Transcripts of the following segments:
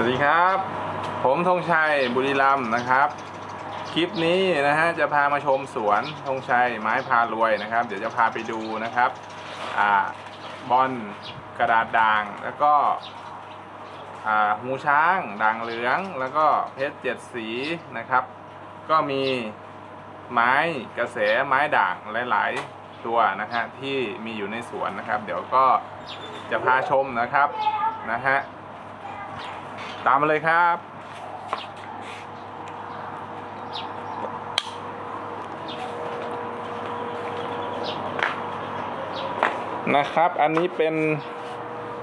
วัสดีครับ ผมธงชัยบุรีรัมนะครับ คลิปนี้นะฮะจะพามาชมสวนธงชัยไม้พารวยนะครับ เดี๋ยวจะพาไปดูนะครับอ่าบอลกระดาษด่างแล้วก็อ่าหูช้างด่างเหลืองแล้วก็เพชรเจ็ดสีนะครับ ก็มีไม้กระแสไม้ด่างหลาย ๆ ตัวนะฮะที่มีอยู่ในสวนนะครับ เดี๋ยวก็จะพาชมนะครับนะฮะ ตามมาเลยครับ นะครับ อันนี้เป็น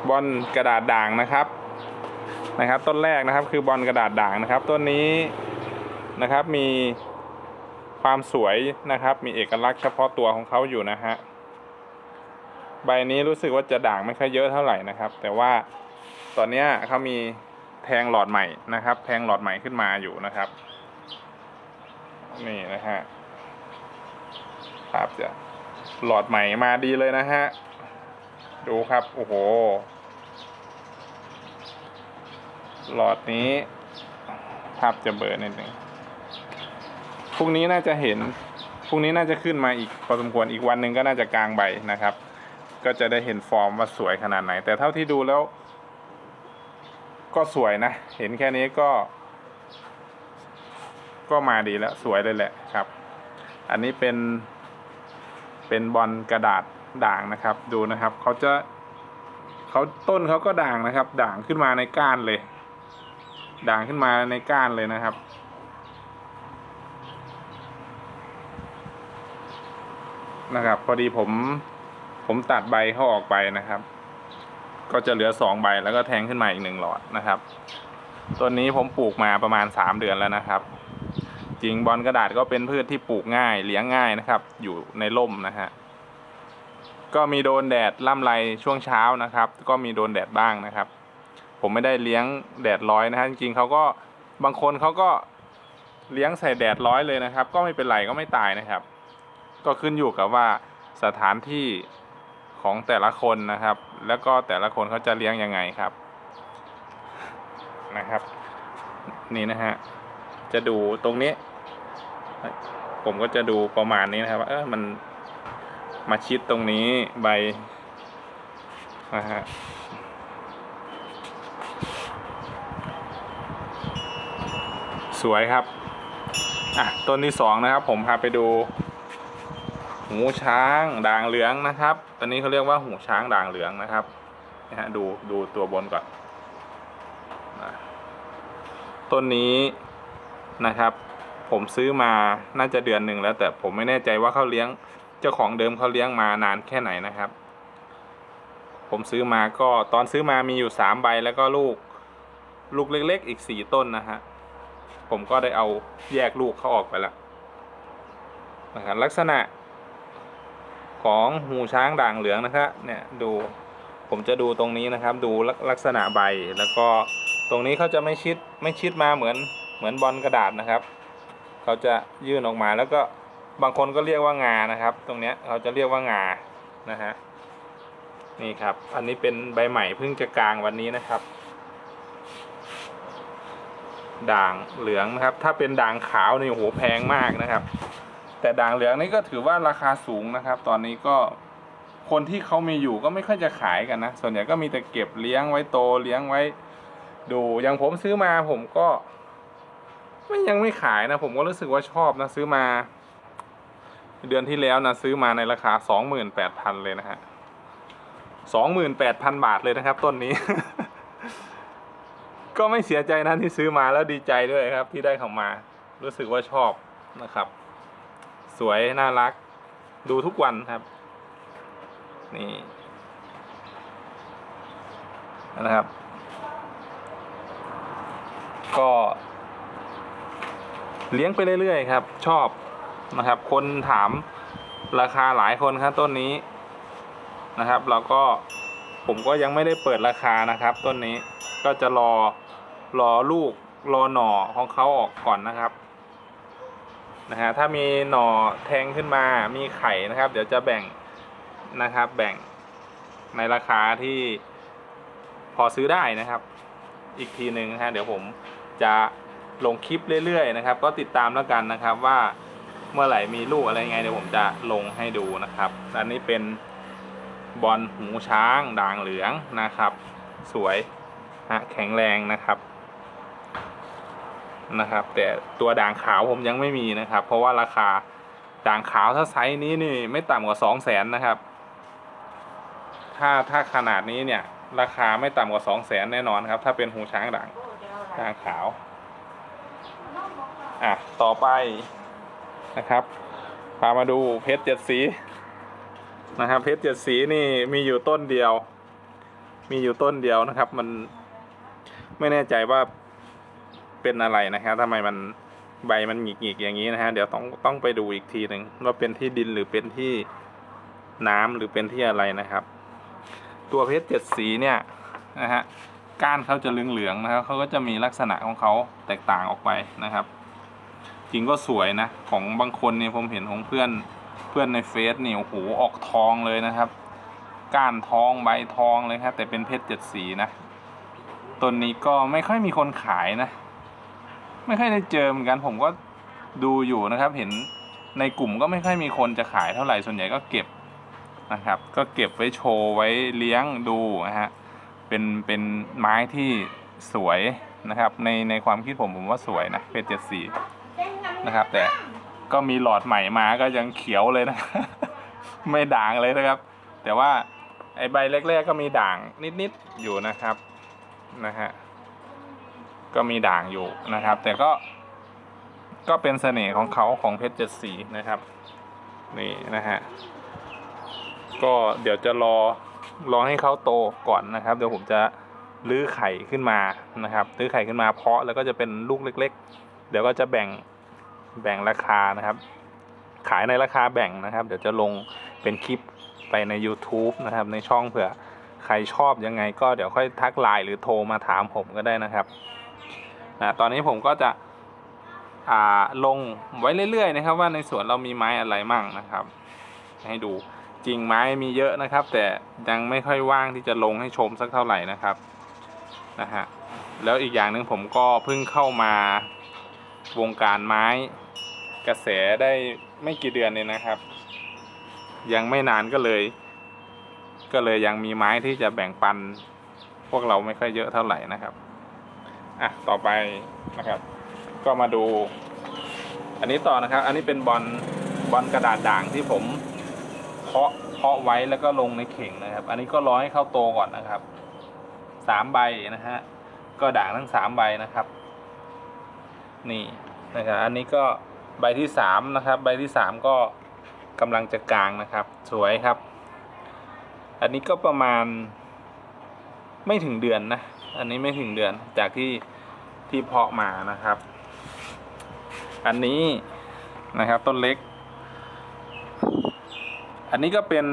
บอลกระดาษด่างนะครับนะครับ ต้นแรกนะครับคือบอลกระดาษด่างนะครับ ต้นนี้นะครับมีความสวยนะครับ มีเอกลักษณ์เฉพาะตัวของเขาอยู่นะฮะใบนี้รู้สึกว่าจะด่างไม่ค่อยเยอะเท่าไหร่นะครับ แต่ว่าตอนนี้เขามี แทงหลอดใหม่นะครับ แทงหลอดใหม่ขึ้นมาอยู่นะครับ นี่นะฮะภาพจะหลอดใหม่มาดีเลยนะฮะดูครับโอ้โห หลอดนี้ภาพจะเบลอนิดหนึ่งพรุ่งนี้น่าจะเห็นพรุ่งนี้น่าจะขึ้นมาอีกพอสมควรอีกวันหนึ่งก็น่าจะกลางใบนะครับ ก็จะได้เห็นฟอร์มว่าสวยขนาดไหน แต่เท่าที่ดูแล้ว ก็สวยนะ เห็นแค่นี้ก็ ก็มาดีแล้ว สวยเลยแหละครับ อันนี้เป็น เป็นบอลกระดาษด่างนะครับ ดูนะครับเขาจะเขาต้นเขาก็ด่างนะครับ ด่างขึ้นมาในก้านเลย ด่างขึ้นมาในก้านเลยนะครับ นะครับ พอดีผมผมตัดใบเขาออกไปนะครับ ก็จะเหลือสองใบแล้วก็แทงขึ้นมาอีกหนึ่งหลอดนะครับต้นนี้ผมปลูกมาประมาณสามเดือนแล้วนะครับ จริงบอลกระดาษก็เป็นพืชที่ปลูกง่ายเลี้ยงง่ายนะครับ อยู่ในร่มนะฮะก็มีโดนแดดล่ำไรช่วงเช้านะครับ ก็มีโดนแดดบ้างนะครับ ผมไม่ได้เลี้ยงแดดร้อยนะฮะจริงๆเขาก็บางคนเขาก็เลี้ยงใส่แดดร้อยเลยนะครับ ก็ไม่เป็นไรก็ไม่ตายนะครับ ก็ขึ้นอยู่กับว่าสถานที่ ของแต่ละคนนะครับ แล้วก็แต่ละคนเขาจะเลี้ยงยังไงครับนะครับ นี่นะฮะจะดูตรงนี้ ผมก็จะดูประมาณนี้นะครับเออมันมาชิดตรงนี้ใบนะฮะสวยครับอะต้นที่สองนะครับ ผมพาไปดู หูช้างด่างเหลืองนะครับ ตอนนี้เขาเรียกว่าหูช้างด่างเหลืองนะครับนะฮะดูดูตัวบนก่อนต้นนี้นะครับ ผมซื้อมาน่าจะเดือนหนึ่งแล้ว แต่ผมไม่แน่ใจว่าเขาเลี้ยงเจ้าของเดิมเขาเลี้ยงมานานแค่ไหนนะครับ ผมซื้อมาก็ตอนซื้อมามีอยู่สามใบแล้วก็ลูกลูกเล็ก ๆ อีกสี่ต้นนะฮะผมก็ได้เอาแยกลูกเขาออกไปล้วนะครับลักษณะ ของหูช้างด่างเหลืองนะครับเนี่ยดูผมจะดูตรงนี้นะครับ ดูลักษณะใบแล้วก็ตรงนี้เขาจะไม่ชิดไม่ชิดมาเหมือนเหมือนบอลกระดาษนะครับเขาจะยื่นออกมาแล้วก็บางคนก็เรียกว่างานะครับ ตรงเนี้ยเขาจะเรียกว่างานะฮะนี่ครับ อันนี้เป็นใบใหม่เพิ่งจะกลางวันนี้นะครับ ด่างเหลืองนะครับ ถ้าเป็นด่างขาวนี่โหแพงมากนะครับ แต่ด่างเหลืองนี่ก็ถือว่าราคาสูงนะครับ ตอนนี้ก็คนที่เขามีอยู่ก็ไม่ค่อยจะขายกันนะ ส่วนใหญ่ก็มีแต่เก็บเลี้ยงไว้โตเลี้ยงไว้ ดูอย่างผมซื้อมาผมก็ไม่ยังไม่ขายนะ ผมก็รู้สึกว่าชอบนะซื้อมา เดือนที่แล้วนะซื้อมาในราคาสองหมื่นแปดพันเลยนะฮะสองหมื่นแปดพันบาทเลยนะครับ ต้นนี้ ก็ไม่เสียใจนะที่ซื้อมาแล้วดีใจด้วยครับ ที่ได้เข้ามา รู้สึกว่าชอบนะครับ สวย น่ารัก ดูทุกวันครับ นี่นะครับ ก็ เลี้ยงไปเรื่อยๆครับ ชอบนะครับ คนถามราคาหลายคนครับต้นนี้นะครับ เราก็ผมก็ยังไม่ได้เปิดราคานะครับ ต้นนี้ก็จะรอรอลูกรอหน่อของเขาออกก่อนนะครับ นะฮะถ้ามีหน่อแทงขึ้นมามีไข่นะครับ เดี๋ยวจะแบ่งนะครับแบ่งในราคาที่พอซื้อได้นะครับ อีกทีหนึ่งนะฮะเดี๋ยวผมจะลงคลิปเรื่อยๆนะครับ ก็ติดตามแล้วกันนะครับว่าเมื่อไหร่มีลูกอะไรยังไงเดี๋ยวผมจะลงให้ดูนะครับอันนี้เป็นบอลหูช้างด่างเหลืองนะครับ สวยฮะแข็งแรงนะครับ นะครับ แต่ตัวด่างขาวผมยังไม่มีนะครับ เพราะว่าราคาด่างขาวถ้าไซส์นี้นี่ไม่ต่ำกว่าสองแสนนะครับ ถ้าถ้าขนาดนี้เนี่ย ราคาไม่ต่ำกว่าสองแสนแน่นอนครับ ถ้าเป็นหูช้างด่างด่างขาว อะ ต่อไปนะครับ พามาดูเพชรเจ็ดสีนะครับ เพชรเจ็ดสีนี่มีอยู่ต้นเดียว มีอยู่ต้นเดียวนะครับ มันไม่แน่ใจว่า เป็นอะไรนะครับทำไมมันใบมันหงิกๆอย่างนี้นะฮะเดี๋ยวต้องต้องไปดูอีกทีหนึ่งว่าเป็นที่ดินหรือเป็นที่น้ำหรือเป็นที่อะไรนะครับ ตัวเพชรเจ็ดสีเนี่ยนะฮะก้านเขาจะเหลืองๆนะครับเขาก็จะมีลักษณะของเขาแตกต่างออกไปนะครับ จริงก็สวยนะ ของบางคนเนี่ยผมเห็นของเพื่อนเพื่อนในเฟซนี่โอ้โหออกทองเลยนะครับ ก้านทองใบทองเลยครับแต่เป็นเพชรเจ็ดสีนะต้นนี้ก็ไม่ค่อยมีคนขายนะ ไม่ค่อยได้เจอเหมือนกันผมก็ดูอยู่นะครับ เห็นในกลุ่มก็ไม่ค่อยมีคนจะขายเท่าไหร่ส่วนใหญ่ก็เก็บนะครับ ก็เก็บไว้โชว์ไว้เลี้ยงดูนะฮะเป็นเป็นไม้ที่สวยนะครับ ในในความคิดผมผมว่าสวยนะเพชรเจ็ดสีนะครับ แต่ก็มีหลอดใหม่มาก็ยังเขียวเลยนะ ไม่ด่างเลยนะครับ แต่ว่าไอใบแรกๆก็มีด่างนิดๆอยู่นะครับนะฮะ ก็มีด่างอยู่นะครับ แต่ก็ ก็เป็นเสน่ห์ของเขาของเพชรเจ็ดสีนะครับ นี่นะฮะก็เดี๋ยวจะรอรอให้เขาโตก่อนนะครับ เดี๋ยวผมจะลื้อไข่ขึ้นมานะครับลื้อไข่ขึ้นมาเพาะแล้วก็จะเป็นลูกเล็ก ๆ เดี๋ยวก็จะแบ่งแบ่งราคานะครับ ขายในราคาแบ่งนะครับ เดี๋ยวจะลงเป็นคลิปไปใน YouTube นะครับ ในช่องเผื่อใครชอบยังไงก็เดี๋ยวค่อยทักไลน์หรือโทรมาถามผมก็ได้นะครับ นะตอนนี้ผมก็จะลงไว้เรื่อยๆนะครับ ว่าในสวนเรามีไม้อะไรมั่งนะครับ ให้ดูจริงไม้มีเยอะนะครับ แต่ยังไม่ค่อยว่างที่จะลงให้ชมสักเท่าไหร่นะครับนะฮะแล้วอีกอย่างหนึ่งผมก็เพิ่งเข้ามาวงการไม้กระแสได้ไม่กี่เดือนเองนะครับ ยังไม่นานก็เลย ก็เลยยังมีไม้ที่จะแบ่งปัน พวกเราไม่ค่อยเยอะเท่าไหร่นะครับ อะต่อไปนะครับ ก็มาดู อันนี้ต่อนะครับ อันนี้เป็นบอลบอลกระดาษด่างที่ผมเพาะเพาะไว้แล้วก็ลงในเข่งนะครับ อันนี้ก็รอให้เข้าโตก่อนนะครับสามใบนะฮะก็ด่างทั้งสามใบนะครับ นี่นะครับอันนี้ก็ใบที่สามนะครับ ใบที่สามก็กำลังจะกลางนะครับ สวยครับ อันนี้ก็ประมาณไม่ถึงเดือนนะ อันนี้ไม่ถึงเดือนจากที่ที่เพาะมานะครับ อันนี้นะครับต้นเล็ก อันนี้ก็เป็น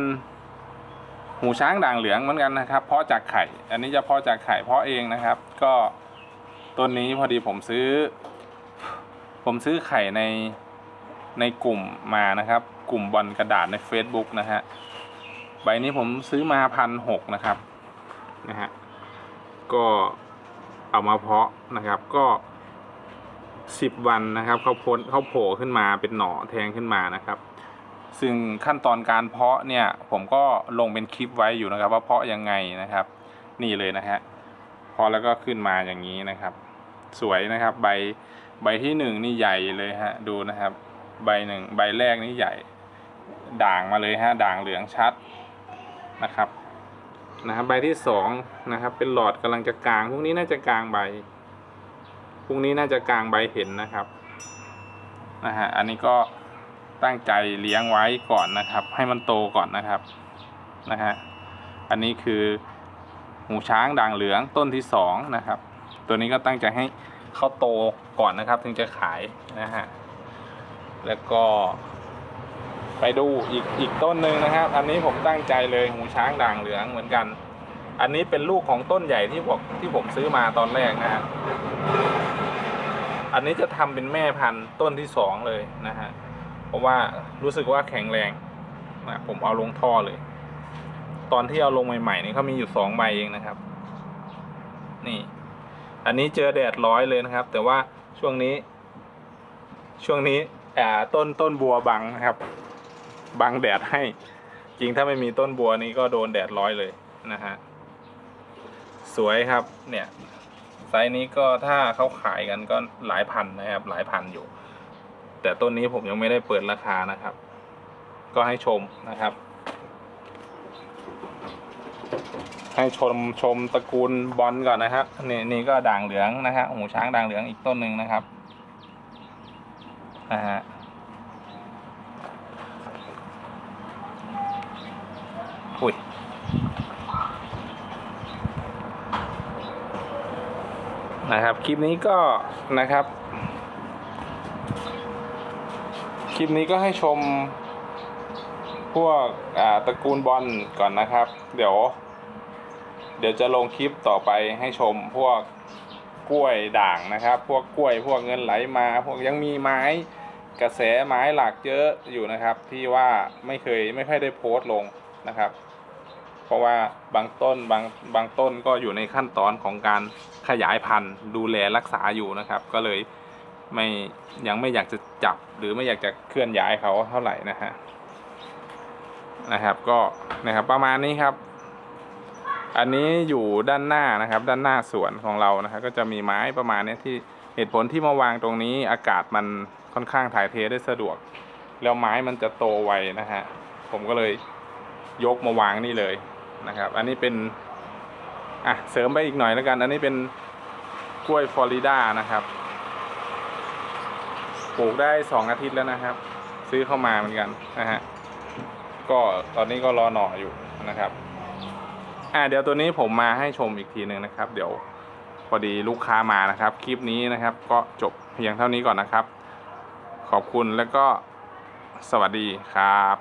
หูช้างด่างเหลืองเหมือนกันนะครับ เพาะจากไข่ อันนี้จะเพาะจากไข่เพาะเองนะครับ ก็ต้นนี้พอดีผมซื้อ ผมซื้อไข่ในในกลุ่มมานะครับ กลุ่มบอลกระดาษใน Facebook นะฮะใบนี้ผมซื้อมาพันหกนะครับนะฮะ ก็เอามาเพาะนะครับ ก็สิบวันนะครับเขาพ้นเขาโผล่ขึ้นมาเป็นหน่อแทงขึ้นมานะครับ ซึ่งขั้นตอนการเพาะเนี่ยผมก็ลงเป็นคลิปไว้อยู่นะครับ ว่าเพาะยังไงนะครับ นี่เลยนะฮะพาะแล้วก็ขึ้นมาอย่างนี้นะครับ สวยนะครับใบใบที่หนึ่งนี่ใหญ่เลยฮะดูนะครับ ใบหนึ่งใบแรกนี่ใหญ่ ด่างมาเลยฮะด่างเหลืองชัดนะครับ นะครับใบที่สองนะครับเป็นหลอดกำลังจะกลางพวกนี้น่าจะกลางใบพวกนี้น่าจะกลางใบเห็นนะครับนะฮะอันนี้ก็ตั้งใจเลี้ยงไว้ก่อนนะครับ ให้มันโตก่อนนะครับนะฮะอันนี้คือหูช้างด่างเหลืองต้นที่สองนะครับ ตัวนี้ก็ตั้งใจให้เขาโตก่อนนะครับ ถึงจะขายนะฮะแล้วก็ ไปดูอีกอีกต้นหนึ่งนะครับ อันนี้ผมตั้งใจเลยหูช้างด่างเหลืองเหมือนกัน อันนี้เป็นลูกของต้นใหญ่ที่ผมที่ผมซื้อมาตอนแรกนะฮะอันนี้จะทำเป็นแม่พันธุ์ต้นที่สองเลยนะฮะเพราะว่ารู้สึกว่าแข็งแรงนะผมเอาลงท่อเลย ตอนที่เอาลงใหม่ๆนี่เขามีอยู่สองใบเองนะครับ นี่ อันนี้เจอแดดร้อยเลยนะครับ แต่ว่าช่วงนี้ ช่วงนี้ต้นต้นบัวบังนะครับ บังแดดให้ จริงถ้าไม่มีต้นบัวนี้ก็โดนแดดร้อยเลยนะฮะ สวยครับเนี่ย ไซส์นี้ก็ถ้าเขาขายกันก็หลายพันนะครับ หลายพันอยู่ แต่ต้นนี้ผมยังไม่ได้เปิดราคานะครับ ก็ให้ชมนะครับ ให้ชมชมตระกูลบอลก่อนนะครับนี่นี่ก็ด่างเหลืองนะครับหูช้างด่างเหลืองอีกต้นหนึ่งนะครับนะฮะ อุ้ยนะครับ คลิปนี้ก็นะครับ คลิปนี้ก็ให้ชมพวกตระกูลบอลก่อนนะครับ เดี๋ยว เดี๋ยวจะลงคลิปต่อไปให้ชมพวกกล้วยด่างนะครับ พวกกล้วยพวกเงินไหลมา พวกยังมีไม้กระแสไม้หลักเยอะอยู่นะครับ ที่ว่าไม่เคยไม่ค่อยได้โพสต์ลงนะครับ ราะว่าบางต้นบางบางต้นก็อยู่ในขั้นตอนของการขยายพันธุ์ดูแลรักษาอยู่นะครับ ก็เลยไม่ยังไม่อยากจะจับหรือไม่อยากจะเคลื่อนย้ายเขาเท่าไหร่นะฮะนะครับก็นะครับประมาณนี้ครับ อันนี้อยู่ด้านหน้านะครับ ด้านหน้าสวนของเรานะครับก็จะมีไม้ประมาณนี้ที่เหตุผลที่มาวางตรงนี้อากาศมันค่อนข้างถ่ายเทได้สะดวก แล้วไม้มันจะโตไวนะฮะผมก็เลยยกมาวางนี่เลย นะครับ อันนี้เป็นอะเสริมไปอีกหน่อยแล้วกัน อันนี้เป็นกล้วยฟลอริดานะครับปลูกได้สองอาทิตย์แล้วนะครับ ซื้อเข้ามาเหมือนกันนะฮะก็ตอนนี้ก็รอหน่ออยู่นะครับ อ่าเดี๋ยวตัวนี้ผมมาให้ชมอีกทีหนึ่งนะครับ เดี๋ยวพอดีลูกค้ามานะครับ คลิปนี้นะครับ ก็จบเพียงเท่านี้ก่อนนะครับ ขอบคุณแล้วก็สวัสดีครับ